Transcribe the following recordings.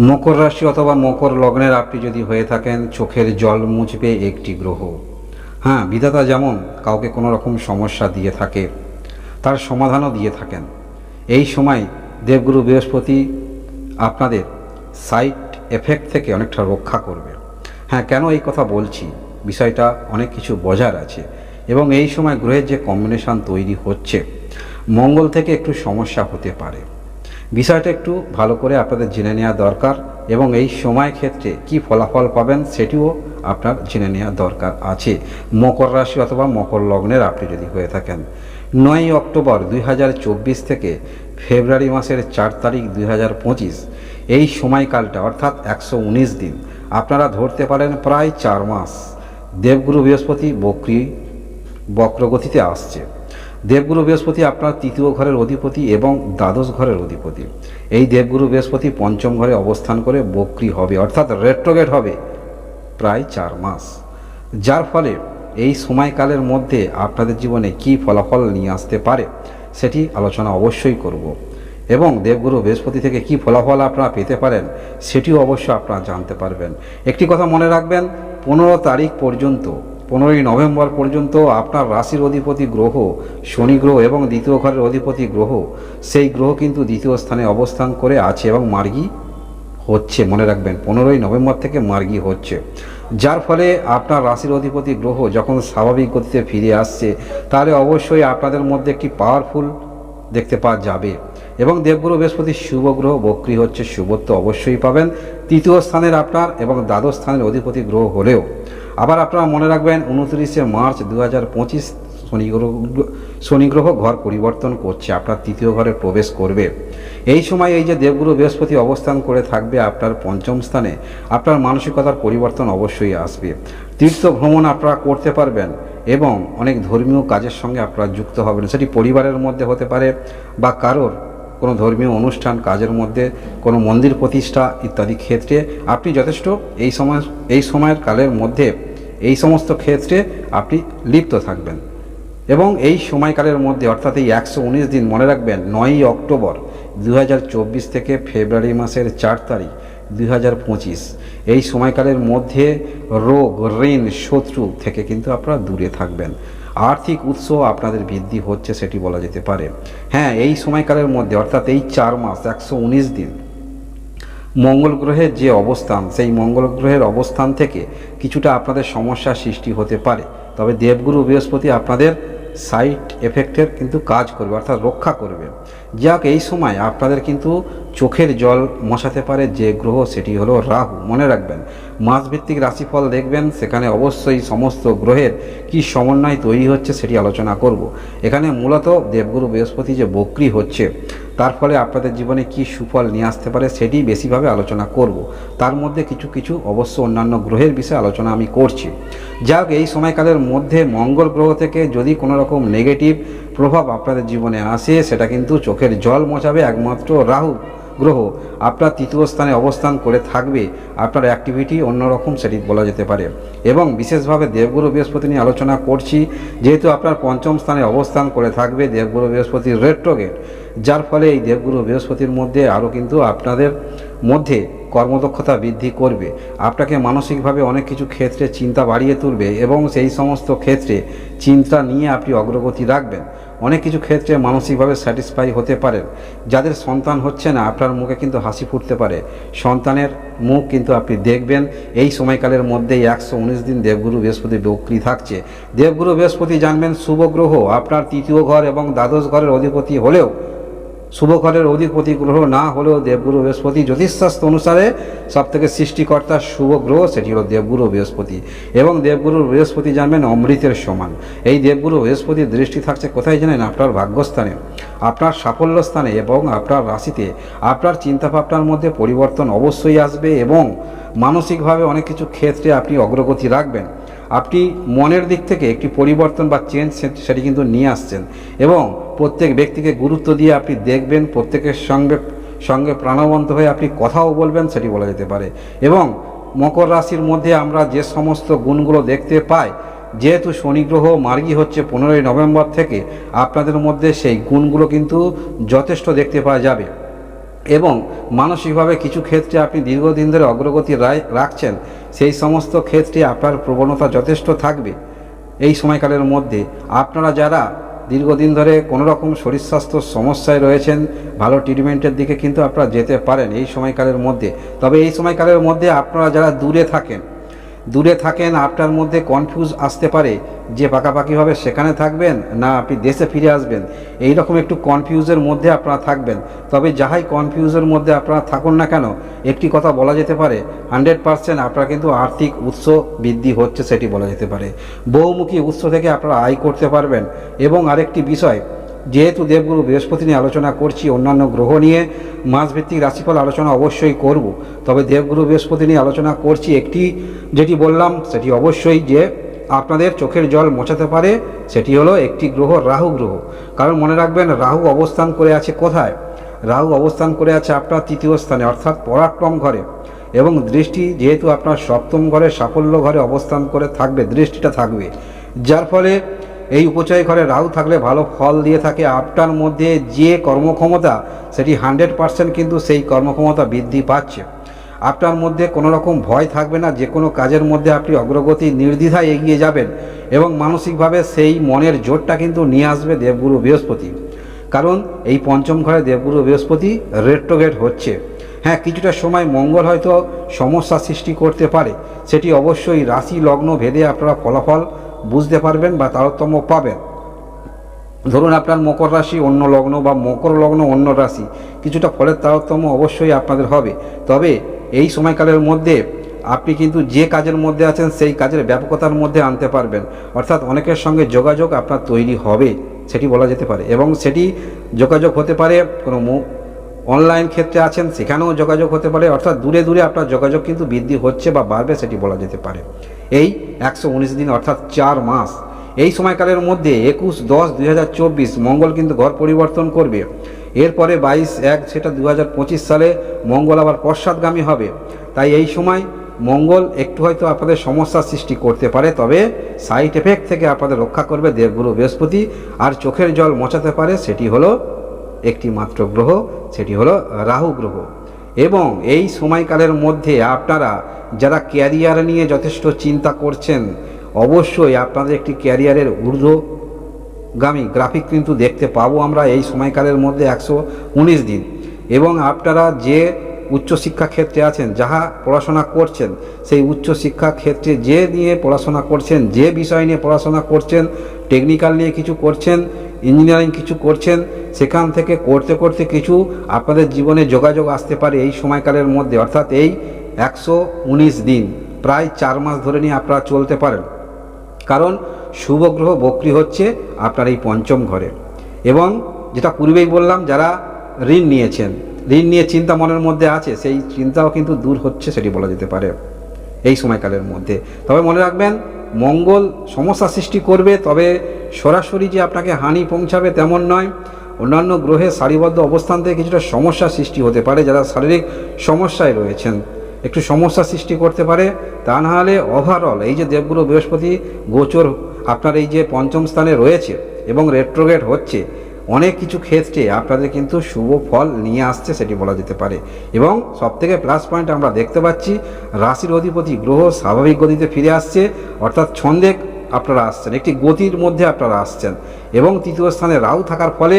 মকর রাশি অথবা মকর লগ্নের আপনি যদি হয়ে থাকেন, চোখের জল মুছবে একটি গ্রহ। হ্যাঁ বিধাতা যেমন কাউকে কোনো রকম সমস্যা দিয়ে থাকে, তার সমাধানও দিয়ে থাকেন। এই সময় দেবগুরু বৃহস্পতি আপনাদের সাইড এফেক্ট থেকে অনেকটা রক্ষা করবে। হ্যাঁ কেন এই কথা বলছি? বিষয়টা অনেক কিছু বোঝার আছে এবং এই সময় গ্রহের যে কম্বিনেশন তৈরি হচ্ছে, মঙ্গল থেকে একটু সমস্যা হতে পারে। বিষয়টা একটু ভালো করে আপনাদের জেনে নেওয়া দরকার এবং এই সময় ক্ষেত্রে কি ফলাফল পাবেন সেটিও আপনার জেনে নেওয়া দরকার আছে। মকর রাশি অথবা মকর লগ্নের আপনি যদি হয়ে থাকেন। নয় অক্টোবর দুই হাজার চব্বিশ থেকে ফেব্রুয়ারি মাসের চার তারিখ দুই হাজার পঁচিশ, এই সময়কালটা অর্থাৎ একশো উনিশ দিন, আপনারা ধরতে পারেন প্রায় চার মাস। দেবগুরু বৃহস্পতি বক্রি বক্রগতিতে আসছে। দেবগুরু বৃহস্পতি আপনার তৃতীয় ঘরের অধিপতি এবং দ্বাদশ ঘরের অধিপতি। এই দেবগুরু বৃহস্পতি পঞ্চম ঘরে অবস্থান করে বক্রি হবে, অর্থাৎ রেট্রোগেট হবে প্রায় চার মাস। যার ফলে এই সময়কালের মধ্যে আপনাদের জীবনে কি ফলাফল নিয়ে আসতে পারে সেটি আলোচনা অবশ্যই করব। এবং দেবগুরু বৃহস্পতি থেকে কি ফলাফল আপনারা পেতে পারেন সেটিও অবশ্য আপনারা জানতে পারবেন। একটি কথা মনে রাখবেন, পনেরো তারিখ পর্যন্ত পনেরোই নভেম্বর পর্যন্ত আপনার রাশির অধিপতি গ্রহ, শনি গ্রহ এবং দ্বিতীয় ঘরের অধিপতি গ্রহ, সেই গ্রহ কিন্তু দ্বিতীয় স্থানে অবস্থান করে আছে এবং মার্গী হচ্ছে। মনে রাখবেন, পনেরোই নভেম্বর থেকে মার্গী হচ্ছে। যার ফলে আপনার রাশির অধিপতি গ্রহ যখন স্বাভাবিক গতিতে ফিরে আসছে, তাহলে অবশ্যই আপনাদের মধ্যে একটি পাওয়ারফুল দেখতে পাওয়া যাবে। এবং দেবগুরু বৃহস্পতি শুভ গ্রহ, বক্রি হচ্ছে শুভত্ব অবশ্যই পাবেন। তৃতীয় স্থানের আপনার এবং দ্বাদশ স্থানের অধিপতি গ্রহ হলেও। আবার আপনারা মনে রাখবেন, উনত্রিশে মার্চ দু হাজার পঁচিশ শনি গ্রহ, শনি ঘর পরিবর্তন করছে, আপনার তৃতীয় ঘরে প্রবেশ করবে। এই সময় এই যে দেবগুরু বৃহস্পতি অবস্থান করে থাকবে আপনার পঞ্চম স্থানে, আপনার মানসিকতার পরিবর্তন অবশ্যই আসবে। তীর্থ ভ্রমণ আপনারা করতে পারবেন এবং অনেক ধর্মীয় কাজের সঙ্গে আপনারা যুক্ত হবেন। সেটি পরিবারের মধ্যে হতে পারে বা কারোর কোনো ধর্মীয় অনুষ্ঠান, কাজের মধ্যে কোনো মন্দির প্রতিষ্ঠা ইত্যাদি ক্ষেত্রে আপনি যথেষ্ট এই সময়, এই সময়ের কালের মধ্যে এই সমস্ত ক্ষেত্রে আপনি লিপ্ত থাকবেন। এবং এই সময়কালের মধ্যে, অর্থাৎ এই একশো উনিশ দিন মনে রাখবেন, নয়ই অক্টোবর দুই হাজার চব্বিশ থেকে ফেব্রুয়ারি মাসের চার তারিখ দুই হাজার পঁচিশ। এই সময়কালের মধ্যে রোগ, ঋণ, শত্রু থেকে কিন্তু আপনারা দূরে থাকবেন। আর্থিক উৎস আপনাদের বৃদ্ধি হচ্ছে সেটি বলা যেতে পারে। হ্যাঁ এই সময়কালের মধ্যে, অর্থাৎ এই চার মাস, একশো উনিশ দিন, মঙ্গল গ্রহের যে অবস্থান, সেই মঙ্গল গ্রহের অবস্থান থেকে কিছুটা আপনাদের সমস্যা সৃষ্টি হতে পারে। তবে দেবগুরু বৃহস্পতি আপনাদের সাইড এফেক্টের কিন্তু কাজ করবে, অর্থাৎ রক্ষা করবে। যাক, এই সময় আপনাদের কিন্তু চোখের জল মশাতে পারে যে গ্রহ, সেটি হলো রাহু। মনে রাখবেন, মাসভিত্তিক রাশিফল দেখবেন, সেখানে অবশ্যই সমস্ত গ্রহের কি সমন্বয় তৈরি হচ্ছে সেটি আলোচনা করব। এখানে মূলত দেবগুরু বৃহস্পতি যে বক্রি হচ্ছে তার ফলে আপনাদের জীবনে কি সুফল নিয়ে আসতে পারে সেটি বেশিভাবে আলোচনা করব। তার মধ্যে কিছু কিছু অবশ্য অন্যান্য গ্রহের বিষয়ে আলোচনা আমি করছি। যা এই সময়কালের মধ্যে মঙ্গল গ্রহ থেকে যদি কোনো রকম নেগেটিভ প্রভাব আপনাদের জীবনে আসে, সেটা কিন্তু চোখের জল মোছাবে একমাত্র রাহু। গ্রহ আপনার তৃতীয় স্থানে অবস্থান করে থাকবে, আপনার অ্যাক্টিভিটি অন্যরকম সেটি বলা যেতে পারে। এবং বিশেষভাবে দেবগুরু বৃহস্পতি নিয়ে আলোচনা করছি, যেহেতু আপনার পঞ্চম স্থানে অবস্থান করে থাকবে দেবগুরু বৃহস্পতির রেট্রোগেট যার ফলে এই দেবগুরু বৃহস্পতির মধ্যে আরও কিন্তু আপনাদের মধ্যে কর্মদক্ষতা বৃদ্ধি করবে। আপনাকে মানসিকভাবে অনেক কিছু ক্ষেত্রে চিন্তা বাড়িয়ে তুলবে এবং সেই সমস্ত ক্ষেত্রে চিন্তা নিয়ে আপনি অগ্রগতি রাখবেন। অনেক কিছু ক্ষেত্রে মানসিকভাবে স্যাটিসফাই হতে পারেন। যাদের সন্তান হচ্ছে না, আপনার মুখে কিন্তু হাসি ফুটতে পারে। সন্তানের মুখ কিন্তু আপনি দেখবেন, এই সময়কালের মধ্যেই একশো উনিশ দিন দেবগুরু বৃহস্পতি বক্রি থাকছে। দেবগুরু বৃহস্পতি জানবেন শুভ গ্রহ, আপনার তৃতীয় ঘর এবং দ্বাদশ ঘরের অধিপতি হলেও শুভ ঘরের অধিপতি গ্রহ না হলেও দেবগুরু বৃহস্পতি জ্যোতিষশাস্ত্র অনুসারে সবথেকে সৃষ্টিকর্তা শুভ গ্রহ সেটি হলো দেবগুরু বৃহস্পতি এবং দেবগুরুর বৃহস্পতি জানবেন অমৃতের সমান। এই দেবগুরু বৃহস্পতির দৃষ্টি থাকছে কোথায় জানেন? আপনার ভাগ্যস্থানে, আপনার সাফল্য স্থানে এবং আপনার রাশিতে। আপনার চিন্তাভাবনার মধ্যে পরিবর্তন অবশ্যই আসবে এবং মানসিকভাবে অনেক কিছু ক্ষেত্রে আপনি অগ্রগতি রাখবেন। আপনি মনের দিক থেকে একটি পরিবর্তন বা চেঞ্জ সেটি কিন্তু নিয়ে আসছেন। এবং প্রত্যেক ব্যক্তিকে গুরুত্ব দিয়ে আপনি দেখবেন, প্রত্যেকের সঙ্গে সঙ্গে প্রাণবন্ত হয়ে আপনি কথাও বলবেন, সেটি বলা যেতে পারে। এবং মকর রাশির মধ্যে আমরা যে সমস্ত গুণগুলো দেখতে পাই, যেহেতু শনি গ্রহ মার্গী হচ্ছে পনেরোই নভেম্বর থেকে, আপনাদের মধ্যে সেই গুণগুলো কিন্তু যথেষ্ট দেখতে পাওয়া যাবে। এবং মানসিকভাবে কিছু ক্ষেত্রে আপনি দীর্ঘদিন ধরে অগ্রগতি রাখছেন, সেই সমস্ত ক্ষেত্রে আপনার প্রবণতা যথেষ্ট থাকবে। এই সময়কালের মধ্যে আপনারা যারা দীর্ঘদিন ধরে কোনো রকম শরীর স্বাস্থ্য সমস্যায় রয়েছেন, ভালো ট্রিটমেন্টের দিকে কিন্তু আপনারা যেতে পারেন এই সময়কালের মধ্যে। তবে এই সময়কালের মধ্যে আপনারা যারা দূরে থাকেন দূরে থাকেন, আপনার মধ্যে কনফিউজ আসতে পারে যে পাকাপাকিভাবে সেখানে থাকবেন না আপনি দেশে ফিরে আসবেন। এই রকম একটু কনফিউজের মধ্যে আপনারা থাকবেন। তবে যাহাই কনফিউজের মধ্যে আপনারা থাকুন না কেন, একটি কথা বলা যেতে পারে হান্ড্রেড পারসেন্ট আপনারা কিন্তু আর্থিক উৎস বৃদ্ধি হচ্ছে সেটি বলা যেতে পারে। বহুমুখী উৎস থেকে আপনারা আয় করতে পারবেন। এবং আরেকটি বিষয় যেহেতু দেবগুরু বৃহস্পতি নিয়ে আলোচনা করছি, অন্যান্য গ্রহ নিয়ে, মাসভিত্তিক রাশিফল আলোচনা অবশ্যই করব। তবে দেবগুরু বৃহস্পতি নিয়ে আলোচনা করছি একটি, যেটি বললাম, সেটি অবশ্যই যে আপনাদের চোখের জল মোছাতে পারে, সেটি হলো একটি গ্রহ রাহু গ্রহ। কারণ মনে রাখবেন, রাহু অবস্থান করে আছে কোথায়? রাহু অবস্থান করে আছে আপনার তৃতীয় স্থানে, অর্থাৎ পরাক্রম ঘরে। এবং দৃষ্টি যেহেতু আপনার সপ্তম ঘরে, সাফল্য ঘরে অবস্থান করে থাকবে, দৃষ্টিটা থাকবে। যার ফলে এই উপচয় ঘরে রাহু থাকলে ভালো ফল দিয়ে থাকে। আপনার মধ্যে যে কর্মক্ষমতা, সেটি হান্ড্রেড পারসেন্ট কিন্তু সেই কর্মক্ষমতা বৃদ্ধি পাচ্ছে। আপনার মধ্যে কোনো রকম ভয় থাকবে না, যে কোনো কাজের মধ্যে আপনি অগ্রগতি নির্দ্বিধায় এগিয়ে যাবেন এবং মানসিকভাবে সেই মনের জোরটা কিন্তু নিয়ে আসবে দেবগুরু বৃহস্পতি। কারণ এই পঞ্চম ঘরে দেবগুরু বৃহস্পতি রেট্রোগেট হচ্ছে। হ্যাঁ কিছুটা সময় মঙ্গল হয়তো সমস্যা সৃষ্টি করতে পারে। সেটি অবশ্যই রাশি লগ্ন ভেদে আপনারা ফলাফল বুঝতে পারবেন বা তারতম্য পাবেন। ধরুন আপনার মকর রাশি অন্য লগ্ন বা মকর লগ্ন অন্য রাশি। কিছুটা ফলের তারতম্য অবশ্যই আপনাদের হবে। তবে এই সময়কালের মধ্যে আপনি কিন্তু যে কাজের মধ্যে আছেন, সেই কাজের ব্যাপকতার মধ্যে আনতে পারবেন। অর্থাৎ অনেকের সঙ্গে যোগাযোগ আপনার তৈরি হবে, সেটি বলা যেতে পারে। এবং সেটি যোগাযোগ হতে পারে কোনো অনলাইন ক্ষেত্রে আছেন, সেখানেও যোগাযোগ হতে পারে। অর্থাৎ দূরে দূরে আপনার যোগাযোগ কিন্তু বৃদ্ধি হচ্ছে বা বাড়বে, সেটি বলা যেতে পারে। এই একশো উনিশ দিন অর্থাৎ চার মাস। এই সময়কালের মধ্যে একুশ দশ দুই মঙ্গল কিন্তু ঘর পরিবর্তন করবে। এরপরে বাইশ এক সেটা দু হাজার পঁচিশ সালে মঙ্গল আবার পশ্চাৎগামী হবে। তাই এই সময় মঙ্গল একটু হয়তো আপনাদের সমস্যার সৃষ্টি করতে পারে, তবে সাইড এফেক্ট থেকে আপনাদের রক্ষা করবে দেবগুরু বৃহস্পতি, আর চোখের জল মোচাতে পারে সেটি হলো একটি মাত্র গ্রহ, সেটি হলো রাহু গ্রহ। এবং এই সময়কালের মধ্যে আপনারা যারা ক্যারিয়ার নিয়ে যথেষ্ট চিন্তা করছেন, অবশ্যই আপনাদের একটি ক্যারিয়ারের ঊর্ধ্বগামী গ্রাফিক কিন্তু দেখতে পাবো আমরা এই সময়কালের মধ্যে একশো উনিশ দিন। এবং আপনারা যে উচ্চশিক্ষা ক্ষেত্রে আছেন, যাহা পড়াশোনা করছেন, সেই উচ্চশিক্ষা ক্ষেত্রে যে নিয়ে পড়াশোনা করছেন, যে বিষয় নিয়ে পড়াশোনা করছেন টেকনিক্যাল নিয়ে কিছু করছেন ইঞ্জিনিয়ারিং কিছু করছেন, সেখান থেকে করতে করতে কিছু আপনাদের জীবনে যোগাযোগ আসতে পারে এই সময়কালের মধ্যে। অর্থাৎ এই একশো উনিশ দিন, প্রায় চার মাস ধরে নিয়ে আপনারা চলতে পারেন। কারণ শুভ গ্রহ বক্রি হচ্ছে আপনার এই পঞ্চম ঘরে। এবং যেটা পূর্বেই বললাম, যারা ঋণ নিয়েছেন, ঋণ নিয়ে চিন্তা মনের মধ্যে আছে, সেই চিন্তাও কিন্তু দূর হচ্ছে, সেটি বলা যেতে পারে এই সময়কালের মধ্যে। তবে মনে রাখবেন মঙ্গল সমস্যা সৃষ্টি করবে, তবে সরাসরি যে আপনাকে হানি পৌঁছাবে তেমন নয়। অন্যান্য গ্রহে সারিবদ্ধ অবস্থান থেকে কিছুটা সমস্যা সৃষ্টি হতে পারে, যারা শারীরিক সমস্যায় রয়েছেন। একটু সমস্যা সৃষ্টি করতে পারে, তা না হলে ওভারঅল এই যে দেবগুরু বৃহস্পতি গোচর আপনার এই যে পঞ্চম স্থানে রয়েছে এবং রেট্রোগেট হচ্ছে অনেক কিছু ক্ষেত্রে আপনাদের কিন্তু শুভ ফল নিয়ে আসছে সেটি বলা যেতে পারে। এবং সবথেকে প্লাস পয়েন্ট আমরা দেখতে পাচ্ছি, রাশির অধিপতি গ্রহ স্বাভাবিক গতিতে ফিরে আসছে, অর্থাৎ ছন্দে আপনারা আসছেন, একটি গতির মধ্যে আপনারা আসছেন। এবং তৃতীয় স্থানে রাহু থাকার ফলে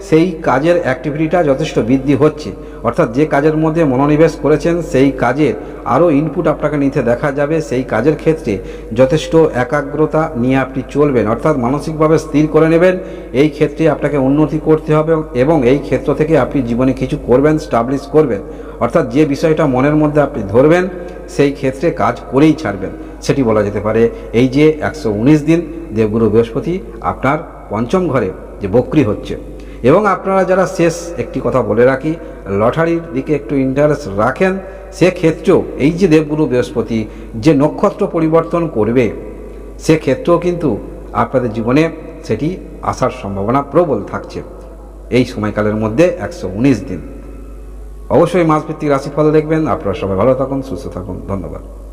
সেই কাজের অ্যাক্টিভিটিটা যথেষ্ট বৃদ্ধি হচ্ছে। অর্থাৎ যে কাজের মধ্যে মনোনিবেশ করেছেন, সেই কাজের আরও ইনপুট আপনাকে নিতে দেখা যাবে। সেই কাজের ক্ষেত্রে যথেষ্ট একাগ্রতা নিয়ে আপনি চলবেন। অর্থাৎ মানসিকভাবে স্থির করে নেবেন। এই ক্ষেত্রে আপনাকে উন্নতি করতে হবে এবং এই ক্ষেত্র থেকে আপনি জীবনে কিছু করবেন স্টাবলিশ করবেন। অর্থাৎ যে বিষয়টা মনের মধ্যে আপনি ধরবেন, সেই ক্ষেত্রে কাজ করেই ছাড়বেন। সেটি বলা যেতে পারে, এই যে একশো উনিশ দিন দেবগুরু বৃহস্পতি আপনার পঞ্চম ঘরে যে বক্রি হচ্ছে। এবং আপনারা যারা শেষ একটি কথা বলে রাখি, লটারির দিকে একটু ইন্টারেস্ট রাখেন, সেক্ষেত্রেও এই যে দেবগুরু বৃহস্পতি যে নক্ষত্র পরিবর্তন করবে, সেক্ষেত্রেও কিন্তু আপনাদের জীবনে সেটি আসার সম্ভাবনা প্রবল থাকছে। এই সময়কালের মধ্যে একশো উনিশ দিন। অবশ্যই মাসভিত্তিক রাশিফল দেখবেন। আপনারা সবাই ভালো থাকুন, সুস্থ থাকুন। ধন্যবাদ।